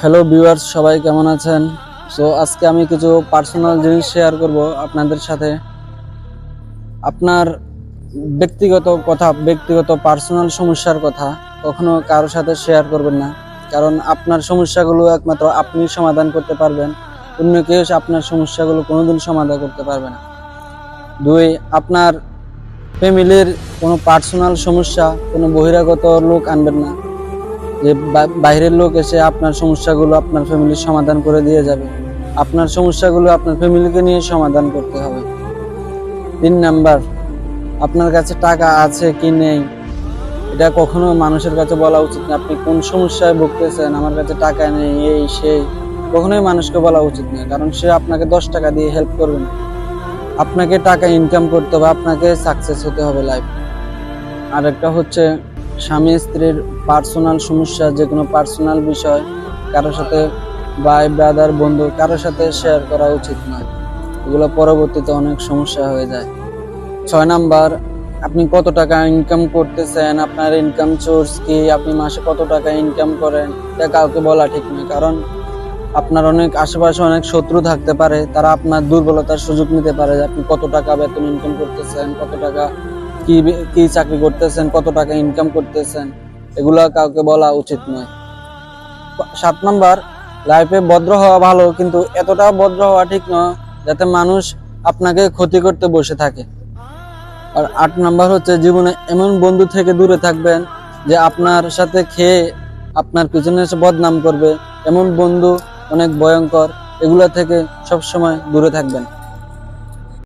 Hello viewers সবাই কেমন আছেন? সো আজকে আমি কিছু পার্সোনাল জিনিস শেয়ার করব আপনাদের সাথে। আপনার ব্যক্তিগত কথা, ব্যক্তিগত পার্সোনাল সমস্যার কথা কখনো কারোর সাথে শেয়ার করবেন না। কারণ আপনার সমস্যাগুলো একমাত্র আপনি সমাধান করতে পারবেন। অন্য কেউ আপনার সমস্যাগুলো কোনোদিন সমাধান করতে পারবে না। দুই, আপনার ফ্যামিলির কোনো পার্সোনাল সমস্যা, কোনো বহিরাগত লোক আনবেন না। যে বাইরের লোক এসে আপনার সমস্যাগুলো আপনার ফ্যামিলির সমাধান করে দিয়ে যাবে। আপনার সমস্যাগুলো আপনার ফ্যামিলিকে নিয়ে সমাধান করতে হবে। তিন নাম্বার, আপনার কাছে টাকা আছে কি নেই? এটা কখনো মানুষের কাছে বলা উচিত না। আপনি কোন সমস্যায় ভুগতেছেন? আমার কাছে টাকা নেই, এই, সেই। কখনোই মানুষকে বলা উচিত না, কারণ সে আপনাকে দশ টাকা দিয়ে হেল্প করবে না। আপনাকে টাকা ইনকাম করতে হবে, আপনাকে সাকসেস হতে হবে লাইফ আর একটা হচ্ছে স্বামী স্ত্রীর পার্সোনাল সমস্যা যে কোনো পার্সোনাল বিষয়, কারোর সাথে ভাই ব্রাদার বন্ধু, কারোর সাথে শেয়ার করা উচিত নয়। এগুলো পরবর্তীতে অনেক সমস্যা হয়ে যায়। ছয় নাম্বার, আপনি কত টাকা ইনকাম করতেছেন? আপনার ইনকাম সোর্স কি? আপনি মাসে কত টাকা ইনকাম করেন? এটা কাউকে বলা ঠিক নয়, কারণ আপনার অনেক আশেপাশে অনেক শত্রু থাকতে পারে। তারা আপনার দুর্বলতার সুযোগ নিতে পারে আপনি কত টাকা বেতন ইনকাম করতেছেন, কত টাকা কি কি চাকরি করতেছেন, কত টাকা ইনকাম করতেছেন, এগুলো কাউকে বলা উচিত নয়। সাত নাম্বার লাইফে ভদ্র হওয়া ভালো, কিন্তু এতটা ভদ্র হওয়া ঠিক নয় যাতে মানুষ আপনাকে ক্ষতি করতে বসে থাকে। আর আট নাম্বার হচ্ছে, জীবনে এমন বন্ধু থেকে দূরে থাকবেন যে আপনার সাথে খেয়ে আপনার পিছনে এসে বদনাম করবে। এমন বন্ধু অনেক ভয়ঙ্কর, এগুলো থেকে সবসময় দূরে থাকবেন।